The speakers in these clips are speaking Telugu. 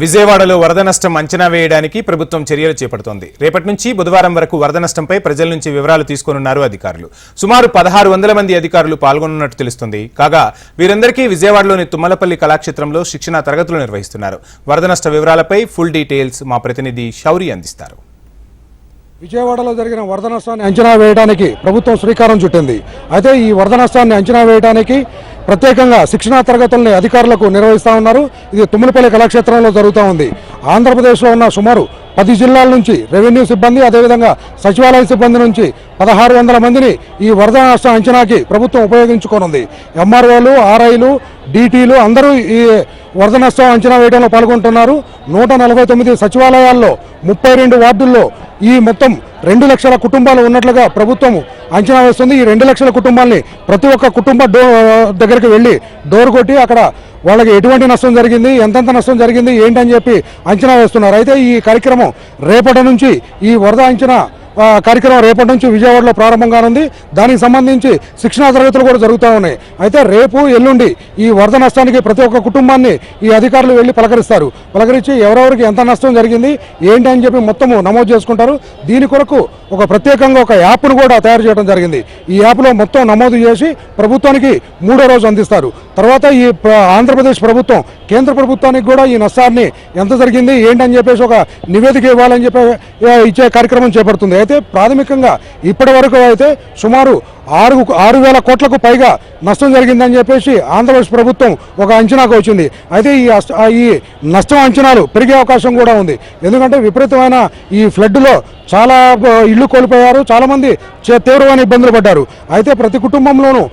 విజయవాడలో వరద నష్టం అంచనా వేయడానికి ప్రభుత్వం చర్యలు చేపడుతోంది. రేపటి నుంచి బుధవారం వరకు వరద నష్టంపై ప్రజల నుంచి వివరాలు తీసుకోనున్నారు అధికారులు. సుమారు పదహారు వందల మంది అధికారులు పాల్గొనున్నట్టు తెలుస్తుంది. కాగా వీరందరికీ విజయవాడలోని తుమ్మలపల్లి కళాక్షేత్రంలో శిక్షణా తరగతులు నిర్వహిస్తున్నారు. వరద నష్ట వివరాలపై ఫుల్ డీటెయిల్స్ మా ప్రతినిధి శౌరి అందిస్తారు. విజయవాడలో జరిగిన వరద నష్టాన్ని అంచనా వేయడానికి ప్రభుత్వం శ్రీకారం చుట్టింది. అయితే ఈ వరద నష్టాన్ని అంచనా వేయడానికి ప్రత్యేకంగా శిక్షణా తరగతుల్ని అధికారులకు నిర్వహిస్తా ఉన్నారు. ఇది తుమ్మలపల్లి కళాక్షేత్రంలో జరుగుతూ ఉంది. ఆంధ్రప్రదేశ్లో ఉన్న సుమారు పది జిల్లాల నుంచి రెవెన్యూ సిబ్బంది అదేవిధంగా సచివాలయ సిబ్బంది నుంచి పదహారు వందల మందిని ఈ వరద నష్ట అంచనాకి ప్రభుత్వం ఉపయోగించుకోనుంది. ఎంఆర్ఓలు ఆర్ఐలు డీటీలు అందరూ ఈ వరద నష్టం అంచనా వేయడంలో పాల్గొంటున్నారు. నూట నలభై తొమ్మిది సచివాలయాల్లో ముప్పై రెండు వార్డుల్లో ఈ మొత్తం రెండు లక్షల కుటుంబాలు ఉన్నట్లుగా ప్రభుత్వం అంచనా వేస్తుంది. ఈ రెండు లక్షల కుటుంబాల్ని ప్రతి ఒక్క కుటుంబ డో దగ్గరికి వెళ్ళి డోర్ కొట్టి అక్కడ వాళ్ళకి ఎటువంటి నష్టం జరిగింది ఎంతెంత నష్టం జరిగింది ఏంటని చెప్పి అంచనా వేస్తున్నారు. అయితే ఈ కార్యక్రమం రేపటి నుంచి ఈ వరద అంచనా కార్యక్రమం రేపటి నుంచి విజయవాడలో ప్రారంభం కానుంది దానికి సంబంధించి శిక్షణా తరగతులు కూడా జరుగుతూ ఉన్నాయి. అయితే రేపు ఎల్లుండి ఈ వరద నష్టానికి ప్రతి ఒక్క కుటుంబాన్ని ఈ అధికారులు వెళ్ళి పలకరిస్తారు. పలకరించి ఎవరెవరికి ఎంత నష్టం జరిగింది ఏంటి అని చెప్పి మొత్తము నమోదు చేసుకుంటారు. దీని కొరకు ఒక ప్రత్యేకంగా ఒక యాప్ను కూడా తయారు చేయడం జరిగింది. ఈ యాప్లో మొత్తం నమోదు చేసి ప్రభుత్వానికి మూడో రోజు అందిస్తారు. తర్వాత ఈ ఆంధ్రప్రదేశ్ ప్రభుత్వం కేంద్ర ప్రభుత్వానికి కూడా ఈ నష్టాన్ని ఎంత జరిగింది ఏంటని చెప్పేసి ఒక నివేదిక ఇవ్వాలని చెప్పి ఇచ్చే కార్యక్రమం చేపడుతుంది. అయితే ప్రాథమికంగా ఇప్పటి వరకు అయితే సుమారు ఆరు ఆరు వేల కోట్లకు పైగా నష్టం జరిగిందని చెప్పేసి ఆంధ్రప్రదేశ్ ప్రభుత్వం ఒక అంచనాకు వచ్చింది. అయితే ఈ ఈ నష్టం అంచనాలు పెరిగే అవకాశం కూడా ఉంది. ఎందుకంటే విపరీతమైన ఈ ఫ్లడ్లో చాలా ఇళ్ళు కోల్పోయారు చాలామంది చే- తీవ్రమైన ఇబ్బందులు పడ్డారు. అయితే ప్రతి కుటుంబంలోనూ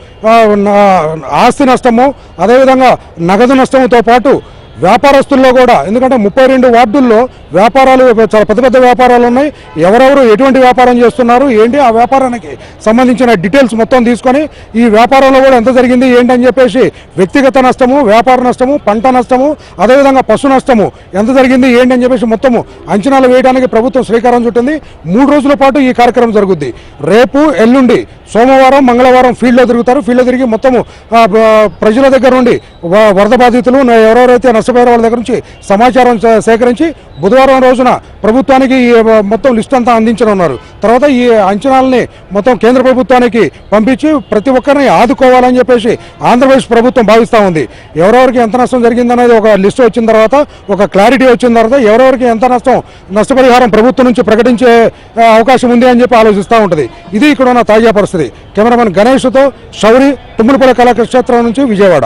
ఆస్తి నష్టము అదేవిధంగా నగదు నష్టంతో పాటు వ్యాపారస్తుల్లో కూడా ఎందుకంటే ముప్పై రెండు వార్డుల్లో వ్యాపారాలు చాలా పెద్ద పెద్ద వ్యాపారాలు ఉన్నాయి. ఎవరెవరు ఎటువంటి వ్యాపారం చేస్తున్నారు ఏంటి ఆ వ్యాపారానికి సంబంధించిన డీటెయిల్స్ మొత్తం తీసుకొని ఈ వ్యాపారంలో కూడా ఎంత జరిగింది ఏంటని చెప్పేసి వ్యక్తిగత నష్టము వ్యాపార నష్టము పంట నష్టము అదేవిధంగా పశు నష్టము ఎంత జరిగింది ఏంటి అని చెప్పేసి మొత్తము అంచనాలు వేయడానికి ప్రభుత్వం శ్రీకారం చుట్టింది. మూడు రోజుల పాటు ఈ కార్యక్రమం జరుగుద్ది. రేపు ఎల్లుండి సోమవారం మంగళవారం ఫీల్డ్లో తిరుగుతారు. ఫీల్డ్లో తిరిగి మొత్తము ప్రజల దగ్గర నుండి వ- వరద బాధితులు ఎవరెవరైతే నష్టం నష్టపోయారో వాళ్ళ దగ్గర నుంచి సమాచారం సేకరించి బుధవారం రోజున ప్రభుత్వానికి ఈ మొత్తం లిస్ట్ అంతా అందించనున్నారు. తర్వాత ఈ అంచనాలని మొత్తం కేంద్ర ప్రభుత్వానికి పంపించి ప్రతి ఒక్కరిని ఆదుకోవాలని చెప్పేసి ఆంధ్రప్రదేశ్ ప్రభుత్వం భావిస్తూ ఉంది. ఎవరెవరికి ఎంత నష్టం జరిగిందనేది ఒక లిస్ట్ వచ్చిన తర్వాత ఒక క్లారిటీ వచ్చిన తర్వాత ఎవరెవరికి ఎంత నష్టం నష్టపరిహారం ప్రభుత్వం నుంచి ప్రకటించే అవకాశం ఉంది అని చెప్పి ఆలోచిస్తూ ఉంటుంది. ఇది ఇక్కడ ఉన్న తాజా పరిస్థితి. కెమెరామెన్ గణేష్తో శౌరి తుమ్ములపల్లి కళాక్షేత్రం నుంచి విజయవాడ.